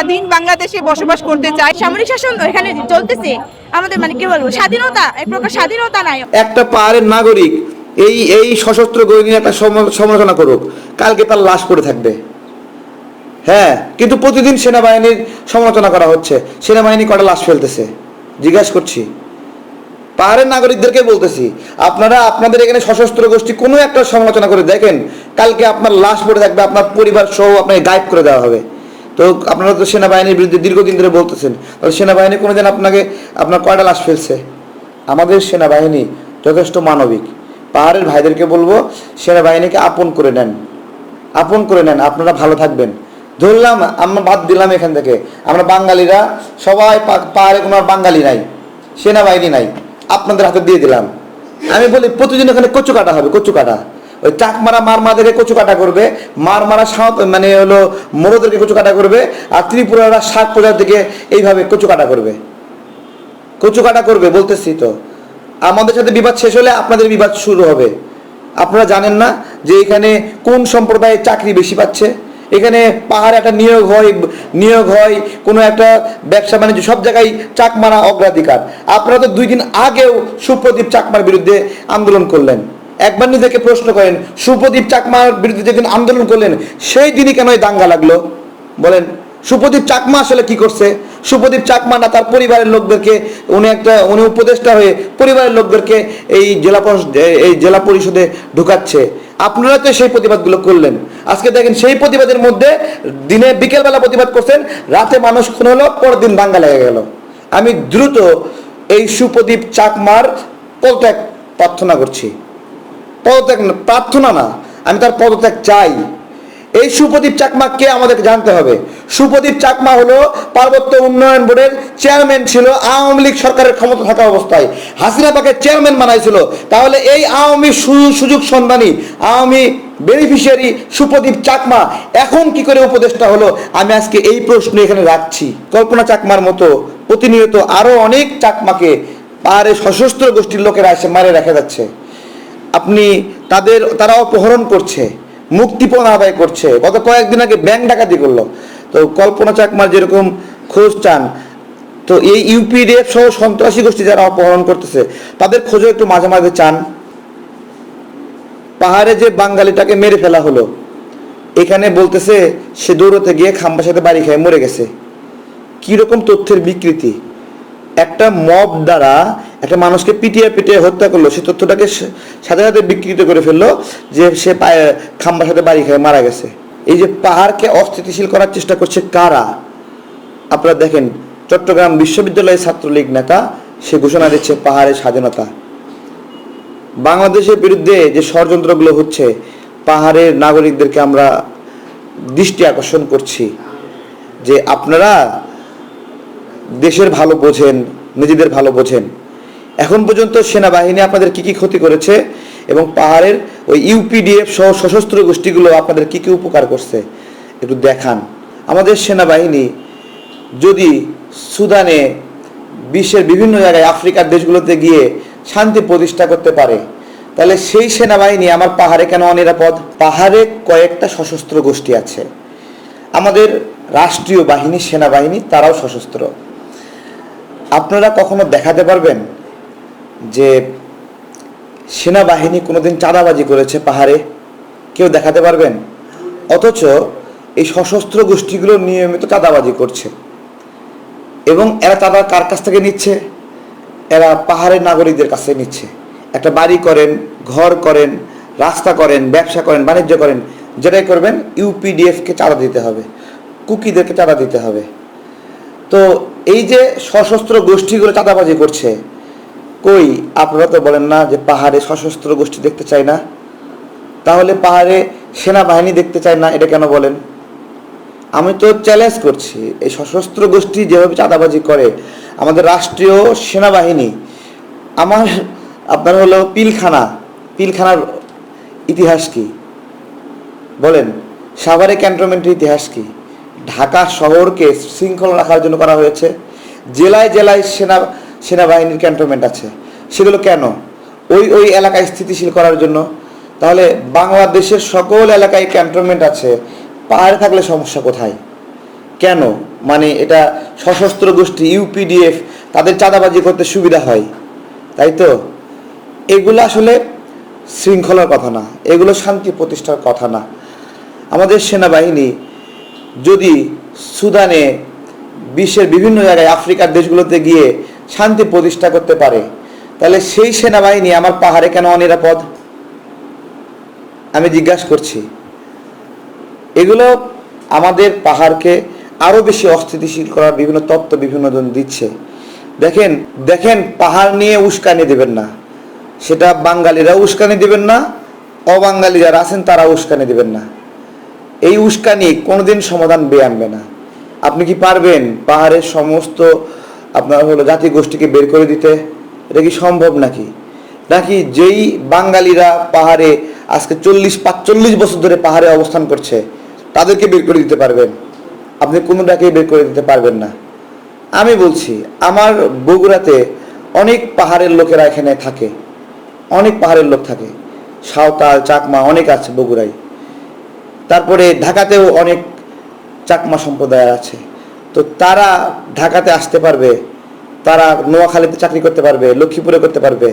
স্বাধীন বাংলাদেশে বসবাস করতে চায়। সামরিক শাসন এখানে চলতেছে। আমাদের মানে কি বলব, স্বাধীনতা, এক প্রকার স্বাধীনতা নাই। একটা পাহাড়ের নাগরিক, এই এই সশস্ত্র গরিনী একটা সমালোচনা করুক, কালকে তার লাশ পড়ে থাকবে। হ্যাঁ কিন্তু প্রতিদিন সেনাবাহিনীর সমালোচনা করা হচ্ছে। সেনাবাহিনী কটা লাশ ফেলতেছে? জিজ্ঞাসা করছি। পাহাড়ের নাগরিকদেরকে বলতেছি, আপনারা, আপনাদের এখানে সশস্ত্র গোষ্ঠী কোনো একটা সমালোচনা করে দেখেন, কালকে আপনার লাশ পড়ে থাকবে, আপনার পরিবার সহ আপনাকে গায়েব করে দেওয়া হবে। তো আপনারা তো সেনাবাহিনীর বিরুদ্ধে দীর্ঘদিন ধরে বলতেছেন। তাহলে সেনাবাহিনী কোনোদিন আপনাকে, আপনার কয়টা লাশ ফেলছে? আমাদের সেনাবাহিনী যথেষ্ট মানবিক। পাহাড়ের ভাইদেরকে বলব, সেনাবাহিনীকে আপন করে নেন। আপন করে নেন, আপনারা ভালো থাকবেন। ধরলাম, আমরা বাদ দিলাম এখান থেকে। আমরা বাঙালিরা, সবাই পাহাড়ে কোনো বাঙালি নাই, সেনাবাহিনী নাই। আপনাদের হাতে দিয়ে দিলাম। আমি বলি, প্রতিদিন ওখানে কচু কাটা হবে কচু কাটা ওই টাক মারা মার মাদেরকে কচু কাটা করবে, মার মারা সাঁত মানে হলো মোরদেরকে কচু কাটা করবে, আর ত্রিপুরারা শাক প্রজার দিকে এইভাবে কচু কাটা করবে। কচু কাটা করবে, বলতেছি তো। আমাদের সাথে বিবাদ শেষ হলে আপনাদের বিবাদ শুরু হবে। আপনারা জানেন না যে এখানে কোন সম্প্রদায়ে চাকরি বেশি পাচ্ছে? এখানে পাহাড়ে একটা নিয়োগ হয় নিয়োগ হয়, কোনো একটা ব্যবসা বাণিজ্য, সব জায়গায় চাকমারা অগ্রাধিকার। আপনারা তো দুই দিন আগেও সুপ্রদীপ চাকমার বিরুদ্ধে আন্দোলন করলেন। একবার নিজেকে প্রশ্ন করেন, সুপ্রদীপ চাকমার বিরুদ্ধে যেদিন আন্দোলন করলেন, সেই দিনই কেন দাঙ্গা লাগল? বলেন, সুপ্রদীপ চাকমা আসলে কি করছে? সুপ্রদীপ চাকমা না তার পরিবারের লোকদেরকে, উনি একটা, উনি উপদেষ্টা হয়ে পরিবারের লোকদেরকে এই জেলা এই জেলা পরিষদে ঢুকাচ্ছে। আপনারা তো সেই প্রতিবাদগুলো করলেন। আজকে দেখেন সেই প্রতিবাদের মধ্যে দিনে বিকেলবেলা প্রতিবাদ করছেন, রাতে মানুষ খুন হলো, পরের দিন দাঙ্গা লেগে গেল। আমি দ্রুত এই সুপ্রদীপ চাকমার পদত্যাগ প্রার্থনা করছি। পদত্যাগ প্রার্থনা না, আমি তার পদত্যাগ চাই। এই সুপ্রদীপ চাকমা কে আমাদেরকে জানতে হবে? সুপ্রদীপ চাকমা হলো পার্বত্য উন্নয়ন বোর্ডের চেয়ারম্যান ছিল, আওয়ামী লীগ সরকারের ক্ষমতা থাকা অবস্থায়। হাসিনা তাকে চেয়ারম্যান বানাইছিল। তাহলে এই আওয়ামী সুযোগ সন্ধানী, আওয়ামী বেনিফিশিয়ারি সুপ্রদীপ চাকমা এখন কি করে উপদেষ্টা হলো? আমি আজকে এই প্রশ্ন এখানে রাখছি। কল্পনা চাকমার মতো প্রতিনিয়ত আরও অনেক চাকমাকে পাহাড়ে সশস্ত্র গোষ্ঠীর লোকেরা এসে মারে রেখে যাচ্ছে। আপনি তাদের তারা অপহরণ করছে, মুক্তিপণ আদায় করছে। গত কয়েকদিন আগে ব্যাংক ডাকাতি করল। তো কল্পনা চাকমার যেরকম খোঁজ চান, তো এই ইউপিডিএফ সহ সন্ত্রাসী গোষ্ঠী যারা অপহরণ করতেছে, তাদের খোঁজও একটু মাঝে মাঝে চান। পাহাড়ে যে বাঙালিটাকে মেরে ফেলা হলো, এখানে বলতেছে সে দৌড়তে গিয়ে খাম্বার সাথে বাড়ি খেয়ে মরে গেছে। কীরকম তথ্যের বিকৃতি। একটা মব দ্বারা একটা মানুষকে পিটিয়ে পিটিয়ে হত্যা করল, সে তথ্যটাকে সাথে সাথে বিকৃত করে ফেলল যে সে পায়ে খাম্বার সাথে বাড়ি খেয়ে মারা গেছে। এই যে পাহাড়কে অস্থিতিশীল করার চেষ্টা করছে কারা? আপনারা দেখেন, চট্টগ্রাম বিশ্ববিদ্যালয়ের ছাত্রলীগ নেতা, সে ঘোষণা দিচ্ছে পাহাড়ের স্বাধীনতা। বাংলাদেশের বিরুদ্ধে যে ষড়যন্ত্রগুলো হচ্ছে, পাহাড়ের নাগরিকদেরকে আমরা দৃষ্টি আকর্ষণ করছি যে আপনারা দেশের ভালো বোঝেন, নিজেদের ভালো বোঝেন। এখন পর্যন্ত সেনাবাহিনী আপনাদের কি কি ক্ষতি করেছে এবং পাহাড়ের ওই ইউপিডিএফ সহ সশস্ত্র গোষ্ঠীগুলো আপনাদের কি কি উপকার করছে? একটু দেখান। আমাদের সেনাবাহিনী যদি সুদানে বিশ্বের বিভিন্ন জায়গায় আফ্রিকার দেশগুলোতে গিয়ে শান্তি প্রতিষ্ঠা করতে পারে, তাহলে সেই সেনাবাহিনী আমার পাহাড়ে কেন অনিরাপদ? পাহাড়ে কয়েকটা সশস্ত্র গোষ্ঠী আছে। আমাদের রাষ্ট্রীয় বাহিনী সেনাবাহিনী, তারাও সশস্ত্র। আপনারা কখনো দেখাতে পারবেন? যে সেনাবাহিনী কোনোদিন চাঁদাবাজি করেছে পাহাড়ে, কেউ দেখাতে পারবেন? অথচ এই সশস্ত্র গোষ্ঠীগুলো নিয়মিত চাঁদাবাজি করছে। এবং এরা চাঁদা কার কাছ থেকে নিচ্ছে? এরা পাহাড়ের নাগরিকদের কাছে নিচ্ছে। একটা বাড়ি করেন, ঘর করেন, রাস্তা করেন, ব্যবসা করেন, বাণিজ্য করেন, যেটাই করবেন ইউপিডিএফকে চাঁদা দিতে হবে। কুকিদেরকে চাঁদা দিতে হবে। তো এই যে সশস্ত্র গোষ্ঠীগুলো চাঁদাবাজি করছে কই? আপনারা তো বলেন না যে পাহাড়ে সশস্ত্র গোষ্ঠী দেখতে চাই না। তাহলে পাহাড়ে সেনাবাহিনী দেখতে চাই না, এটা কেন বলেন? আমি তো চ্যালেঞ্জ করছি, এই সশস্ত্র গোষ্ঠী যেভাবে চাঁদাবাজি করে, আমাদের রাষ্ট্রীয় সেনাবাহিনী, আমার, আপনার হলো পিলখানা, পিলখানার ইতিহাস কি? বলেন, সাভারে ক্যান্টনমেন্টের ইতিহাস কি? ঢাকা শহরকে শৃঙ্খলা রাখার জন্য করা হয়েছে, জেলায় জেলায় সেনা সেনাবাহিনীর ক্যান্টনমেন্ট আছে। সেগুলো কেন? ওই ওই এলাকায় স্থিতিশীল করার জন্য। তাহলে বাংলাদেশের সকল এলাকায় ক্যান্টনমেন্ট আছে। পাহাড়ে থাকলে সমস্যা কোথায়? কেন? মানে এটা সশস্ত্র গোষ্ঠী ইউপিডিএফ তাদের চাঁদাবাজি করতে সুবিধা হয়। তাই তো? এগুলো আসলে শৃঙ্খলার কথা না। এগুলো শান্তি প্রতিষ্ঠার কথা না। আমাদের সেনাবাহিনী যদি সুদানে বিশ্বের বিভিন্ন জায়গায় আফ্রিকার দেশগুলোতে গিয়ে শান্তি প্রতিষ্ঠা করতে পারে। তাহলে সেই সেনাবাহিনী আমার পাহাড়ে কেন অনিরাপদ? আমি জিজ্ঞাসা করছি। এগুলো আমাদের পাহাড়কে আরও বেশি অস্থিতিশীল করার বিভিন্ন তত্ত্ব, বিভিন্ন জন দিচ্ছে। দেখেন দেখেন, পাহাড় নিয়ে উস্কানি দেবেন না। সেটা বাঙালিরা উস্কানি দেবেন না, অবাঙালি যারা আছেন তারা উস্কানি দেবেন না। এই উস্কানি কোনোদিন সমাধান বেয়ে আনবে না। আপনি কি পারবেন পাহাড়ের সমস্ত আপনার হলো জাতি গোষ্ঠীকে বের করে দিতে, এটা কি সম্ভব নাকি? নাকি যেই বাঙালিরা পাহাড়ে আজকে চল্লিশ, পাঁচচল্লিশ বছর ধরে পাহাড়ে অবস্থান করছে, তাদেরকে বের করে দিতে পারবেন? আপনি কোনোটাকেই বের করে দিতে পারবেন না। আমি বলছি, আমার বগুড়াতে অনেক পাহাড়ের লোকেরা এখানে থাকে, অনেক পাহাড়ের লোক থাকে। সাঁওতাল, চাকমা অনেক আছে বগুড়ায়। তারপরে ঢাকাতেও অনেক চাকমা সম্প্রদায় আছে। তো তারা ঢাকাতে আসতে পারবে, তারা নোয়াখালীতে চাকরি করতে পারবে, লক্ষ্মীপুরে করতে পারবে,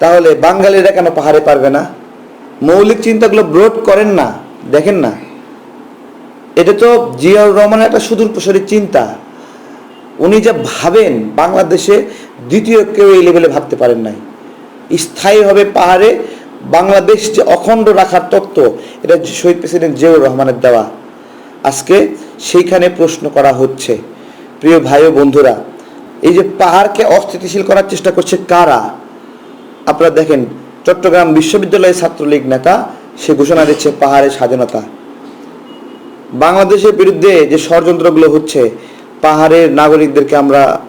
তাহলে বাঙালিরা কেন পাহাড়ে পারবে না? মৌলিক চিন্তাগুলো ব্রোড করেন না, দেখেন না। এটা তো জিয়াউর রহমানের একটা সুদূর প্রসারী চিন্তা। উনি যা ভাবেন, বাংলাদেশে দ্বিতীয় কেউ এই লেভেলে ভাবতে পারেন নাই। স্থায়ীভাবে পাহাড়ে, বাংলাদেশ যে অখণ্ড রাখার তত্ত্ব, এটা শহীদ প্রেসিডেন্ট জিয়াউর রহমানের দেওয়া। আজকে সেইখানে প্রশ্ন করা হচ্ছে। প্রিয় ভাই ও বন্ধুরা, এই যে পাহাড়কে অস্থিতিশীল করার চেষ্টা করছে কারা? আপনারা দেখেন, চট্টগ্রাম বিশ্ববিদ্যালয়ের ছাত্রলীগ নেতা, সে ঘোষণা দিচ্ছে পাহাড়ের স্বাধীনতা। বাংলাদেশের বিরুদ্ধে যে ষড়যন্ত্রগুলো হচ্ছে, পাহাড়ের নাগরিকদেরকে আমরা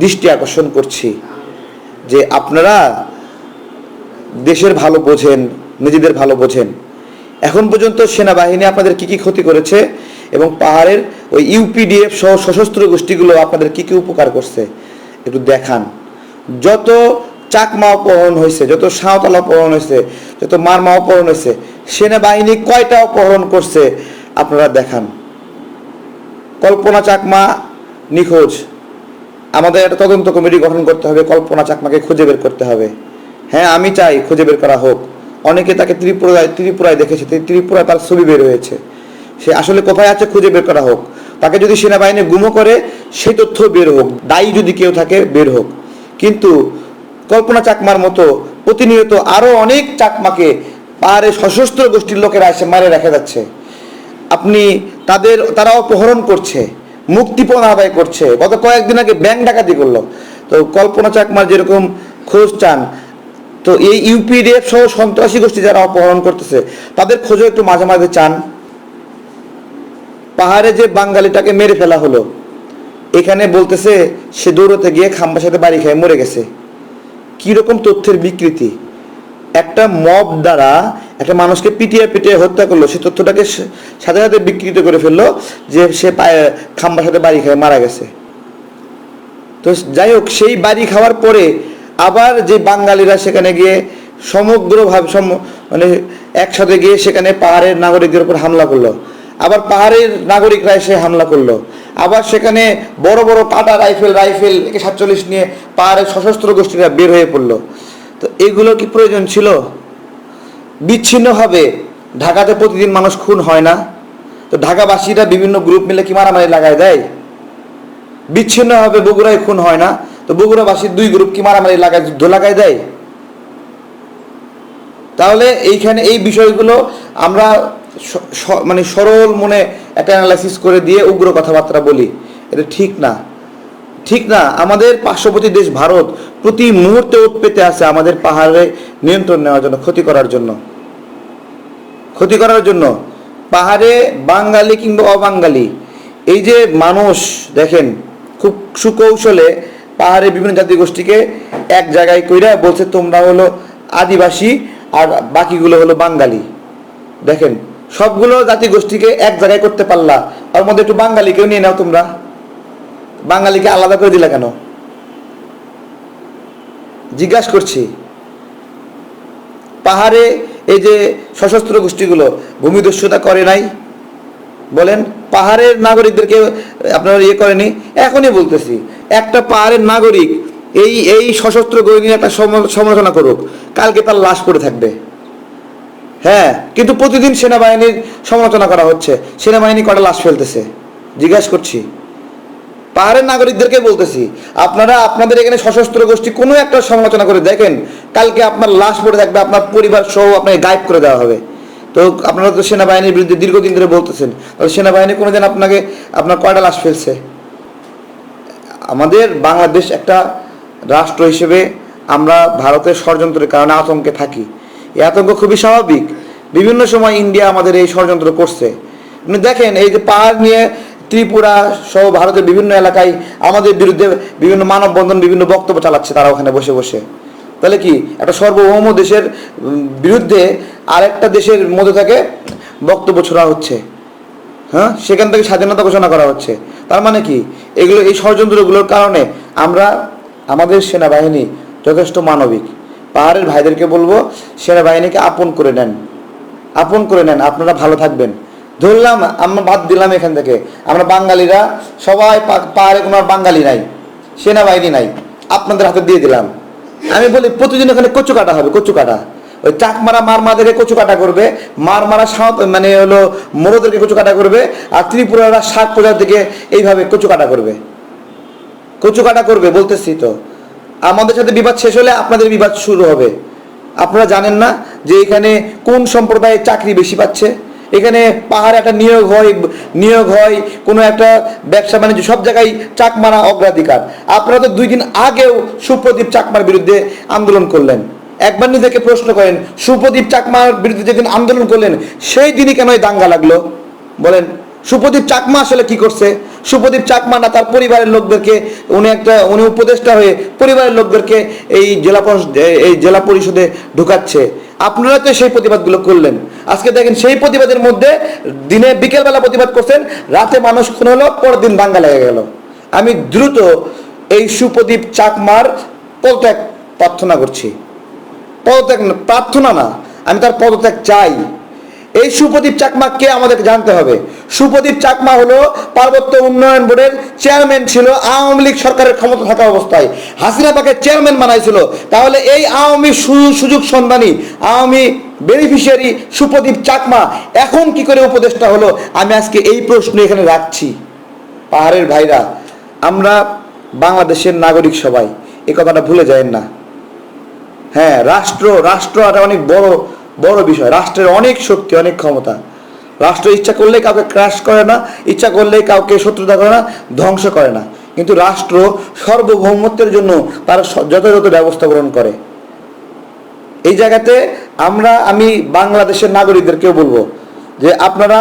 দৃষ্টি আকর্ষণ করছি। যে আপনারা দেশের ভালো বোঝেন, নিজেদের ভালো বোঝেন। এখন পর্যন্ত সেনাবাহিনী আপনাদের কি কি ক্ষতি করেছে? এবং পাহাড়ের ওই ইউপিডিএফ সহ সশস্ত্র গোষ্ঠীগুলো আপনাদের কি কি উপকার করছে? একটু দেখান। যত চাকমা অপহরণ হয়েছে, যত সাঁওতাল অপহরণ হয়েছে, যত মারমা অপহরণ হয়েছে, সেনাবাহিনী কয়টা অপহরণ করছে আপনারা দেখান। কল্পনা চাকমা নিখোঁজ। আমাদের একটা তদন্ত কমিটি গঠন করতে হবে, কল্পনা চাকমাকে খুঁজে বের করতে হবে। হ্যাঁ আমি চাই খুঁজে বের করা হোক। অনেকে তাকে ত্রিপুরায় ত্রিপুরায় দেখেছে ত্রি- ত্রিপুরায় তার ছবি বের হয়েছে। সে আসলে কোথায় আছে খুঁজে বের করা হোক। তাকে যদি সেনাবাহিনী গুমো করে সেই তথ্য বের হোক, দায়ী যদি কেউ থাকে, বের হোক। কিন্তু কল্পনা চাকমার মতো প্রতিনিয়ত আরও অনেক চাকমাকে পাহাড়ে সশস্ত্র গোষ্ঠীর লোকেরা এসে মারে রেখে যাচ্ছে। আপনি তাদের তারা অপহরণ করছে, মুক্তিপণ আদায় করছে। গত কয়েকদিন আগে ব্যাংক ডাকাতি করল। তো কল্পনা চাকমার যেরকম খোঁজ চান, তো এই ইউপিডিএফ সহ সন্ত্রাসী গোষ্ঠী যারা অপহরণ করতেছে, তাদের খোঁজও একটু মাঝে মাঝে চান। পাহাড়ে যে বাঙালিটাকে মেরে ফেলা হলো, এখানে বলতেছে সে দৌড়তে গিয়ে খাম্বার সাথে বাড়ি খেয়ে মরে গেছে। কীরকম তথ্যের বিকৃতি? একটা মব দ্বারা একটা মানুষকে পিটিয়ে পিটিয়ে হত্যা করল, সে তথ্যটাকে সাথে সাথে বিকৃত করে ফেলল যে সে পায়ে খাম্বার সাথে বাড়ি খেয়ে মারা গেছে। তো যাই হোক, সেই বাড়ি খাওয়ার পরে আবার যে বাঙালিরা সেখানে গিয়ে সমগ্রভাবে সম- মানে একসাথে গিয়ে সেখানে পাহাড়ের নাগরিকদের উপর হামলা করল। আবার পাহাড়ের নাগরিকরা এসে হামলা করল। আবার সেখানে বড় বড় কাটা রাইফেল রাইফেল একে সাতচল্লিশ নিয়ে পাহাড়ের সশস্ত্র গোষ্ঠীরা বের হয়ে পড়ল। তো এগুলো কি প্রয়োজন ছিল? বিচ্ছিন্নভাবে ঢাকাতে প্রতিদিন মানুষ খুন হয় না। তো ঢাকাবাসীরা বিভিন্ন গ্রুপ মিলে কি মারামারি লাগায় দেয়? বিচ্ছিন্নভাবে বগুড়ায় খুন হয় না। তো বগুড়াবাসীর দুই গ্রুপ কি মারামারি লাগায়, যুদ্ধ লাগায় দেয়? তাহলে এইখানে এই বিষয়গুলো আমরা মানে সরল মনে একটা অ্যানালাইসিস করে দিয়ে উগ্র কথাবার্তা বলি। এটা ঠিক না। ঠিক না। আমাদের পার্শ্ববর্তী দেশ ভারত প্রতি মুহূর্তে ওত পেতে আছে আমাদের পাহাড়ে নিয়ন্ত্রণ নেওয়ার জন্য, ক্ষতি করার জন্য। ক্ষতি করার জন্য। পাহাড়ে বাঙালি কিংবা অবাঙালি। এই যে মানুষ, দেখেন, খুব সুকৌশলে পাহাড়ে বিভিন্ন জাতি গোষ্ঠীকে এক জায়গায় কইরা বলছে, তোমরা হলো আদিবাসী আর বাকিগুলো হলো বাঙালি। দেখেন সবগুলো জাতি গোষ্ঠীকে এক জায়গায় করতে পারলা। ওর মধ্যে একটু বাঙালিকেও নিয়ে নাও তোমরা। বাঙালিকে আলাদা করে দিলা কেন? জিজ্ঞাসা করছি। পাহাড়ে এই যে সশস্ত্র গোষ্ঠীগুলো ভূমিদস্যুতা করে নাই? বলেন, পাহাড়ের নাগরিকদেরকে আপনারা ইয়ে করেনি? এখনই বলতেছি, একটা পাহাড়ের নাগরিক এই এই সশস্ত্র গোয়েন্দা একটা সমালোচনা করুক। কালকে তার লাশ পড়ে থাকবে। হ্যাঁ কিন্তু প্রতিদিন সেনাবাহিনীর সমালোচনা করা হচ্ছে। সেনাবাহিনী কটা লাশ ফেলতেছে? জিজ্ঞাসা করছি। পাহাড়ের নাগরিকদেরকে বলতেছি, আপনারা আপনাদের এখানে সশস্ত্র গোষ্ঠী কোনো একটা সমালোচনা করে দেখেন, কালকে আপনার লাশ পড়ে থাকবে, আপনার পরিবার সহ আপনাকে গায়েব করে দেওয়া হবে। তো আপনারা তো সেনাবাহিনীর বিরুদ্ধে দীর্ঘদিন ধরে বলতেছেন, তাহলে সেনাবাহিনী কোনোদিন আপনাকে, আপনার কয়টা লাশ ফেলছে? আমাদের বাংলাদেশ একটা রাষ্ট্র হিসেবে আমরা ভারতের ষড়যন্ত্রের কারণে আতঙ্কে থাকি। এই আতঙ্ক খুবই স্বাভাবিক। বিভিন্ন সময় ইন্ডিয়া আমাদের এই ষড়যন্ত্র করছে। আপনি দেখেন, এই যে পাহাড় নিয়ে ত্রিপুরা সহ ভারতের বিভিন্ন এলাকায় আমাদের বিরুদ্ধে বিভিন্ন মানববন্ধন, বিভিন্ন বক্তব্য চালাচ্ছে তারা ওখানে বসে বসে। তাহলে কি, একটা সার্বভৌম দেশের বিরুদ্ধে আরেকটা দেশের মধ্যে থেকে বক্তব্য ছোড়া হচ্ছে? হ্যাঁ? সেখান থেকে স্বাধীনতা ঘোষণা করা হচ্ছে। তার মানে কি, এগুলো, এই ষড়যন্ত্রগুলোর কারণে আমরা, আমাদের সেনাবাহিনী যথেষ্ট মানবিক। পাহাড়ের ভাইদেরকে বলব, সেনাবাহিনীকে আপন করে নেন। আপন করে নেন, আপনারা ভালো থাকবেন। ধরলাম, আমরা বাদ দিলাম এখান থেকে। আমরা বাঙালিরা, সবাই পাহাড়ে কোনো বাঙালি নাই, সেনাবাহিনী নাই। আপনাদের হাতে দিয়ে দিলাম। আমি বলি, প্রতিদিন ওখানে কচু কাটা হবে, কচু কাটা। ওই চাক মারা মাদেরকে কচু কাটা করবে, মার মারা সাঁত মানে হলো মোরদেরকে কচু কাটা করবে, আর ত্রিপুরারা সাত প্রজার দিকে এইভাবে কচু কাটা করবে। কচু কাটা করবে, বলতেছি তো। আমাদের সাথে বিবাদ শেষ হলে আপনাদের বিবাদ শুরু হবে। আপনারা জানেন না যে এখানে কোন সম্প্রদায়ের চাকরি বেশি পাচ্ছে? এখানে পাহাড়ে একটা নিয়োগ হয় নিয়োগ হয়, কোনো একটা ব্যবসা বাণিজ্য, সব জায়গায় চাকমারা অগ্রাধিকার। আপনারা তো দুই দিন আগেও সুপ্রদীপ চাকমার বিরুদ্ধে আন্দোলন করলেন। একবার নিজেকে প্রশ্ন করেন, সুপ্রদীপ চাকমার বিরুদ্ধে যেদিন আন্দোলন করলেন, সেই দিনই কেন এই দাঙ্গা লাগল? বলেন সুপ্রদীপ চাকমা আসলে কি করছে? সুপ্রদীপ চাকমা না, তার পরিবারের লোকদেরকে, উনি একটা, উনি উপদেষ্টা হয়ে পরিবারের লোকদেরকে এই জেলা এই জেলা পরিষদে ঢুকাচ্ছে। আপনারা তো সেই প্রতিবাদগুলো করলেন। আজকে দেখেন সেই প্রতিবাদের মধ্যে দিনে বিকেলবেলা প্রতিবাদ করছেন, রাতে মানুষ খুন হলো, পরের দিন দাঙ্গা লেগে গেল। আমি দ্রুত এই সুপ্রদীপ চাকমার পদত্যাগ প্রার্থনা করছি। পদত্যাগ প্রার্থনা না, আমি তার পদত্যাগ চাই। এই সুপ্রদীপ চাকমা কে আমাদেরকে জানতে হবে। সুপ্রদীপ চাকমা হলো পার্বত্য উন্নয়ন বোর্ডের চেয়ারম্যান ছিল, আওয়ামী লীগ সরকারের ক্ষমতা থাকা অবস্থায়। হাসিনা তাকে চেয়ারম্যান বানাইছিল। তাহলে এই আওয়ামী সুযোগ সন্ধানী, আওয়ামী বেনিফিশিয়ারি সুপ্রদীপ চাকমা এখন কি করে উপদেষ্টা হলো? আমি আজকে এই প্রশ্ন এখানে রাখছি। পাহাড়ের ভাইরা, আমরা বাংলাদেশের নাগরিক সবাই এই কথাটা ভুলে যায় না। হ্যাঁ রাষ্ট্র রাষ্ট্র একটা অনেক বড় বড় বিষয়, রাষ্ট্রের অনেক শক্তি, অনেক ক্ষমতা। রাষ্ট্র ইচ্ছা করলে কাউকে ক্রাশ করে না, ইচ্ছা করলে কাউকে শত্রুতা করে না, ধ্বংস করে না। কিন্তু রাষ্ট্র সার্বভৌমত্বের জন্য তারা যথাযথ ব্যবস্থা গ্রহণ করে। এই জায়গাতে আমরা, আমি বাংলাদেশের নাগরিকদেরকেও বলব যে আপনারা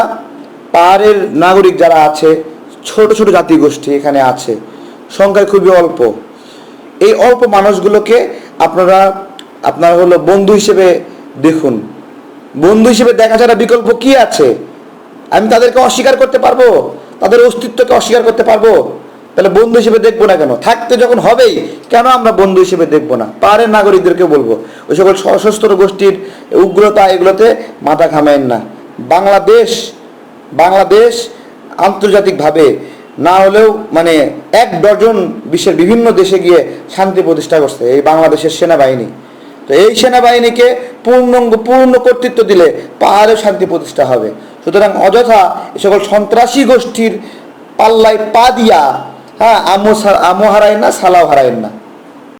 পাহাড়ের নাগরিক যারা আছে, ছোট ছোট জাতিগোষ্ঠী এখানে আছে সংখ্যায় খুবই অল্প। এই অল্প মানুষগুলোকে আপনারা আপনারা হলো বন্ধু হিসেবে দেখুন, বন্ধু হিসেবে দেখা ছাড়া বিকল্প কি আছে? আমি তাদেরকে অস্বীকার করতে পারব? তাদের অস্তিত্বকে অস্বীকার করতে পারব? তাহলে বন্ধু হিসেবে দেখব না কেন? থাকতে যখন হবেই, কেন আমরা বন্ধু হিসেবে দেখব না? পাহাড়ের নাগরিকদেরকে বলব, ওই সকল সশস্ত্র গোষ্ঠীর উগ্রতা এগুলোতে মাথা ঘামায়েন না। বাংলাদেশ বাংলাদেশ আন্তর্জাতিকভাবে না হলেও মানে এক ডজন বিশ্বের বিভিন্ন দেশে গিয়ে শান্তি প্রতিষ্ঠা করছে, এই বাংলাদেশের সেনাবাহিনী। তো এই সেনাবাহিনীকে পূর্ণাঙ্গ, পূর্ণ কর্তৃত্ব দিলে পাহাড়ে শান্তি প্রতিষ্ঠা হবে। সুতরাং অযথা এ সকল সন্ত্রাসী গোষ্ঠীর পাল্লায় পা দিয়া হ্যাঁ আমো আমো হারায় না, সালাও হারায় না।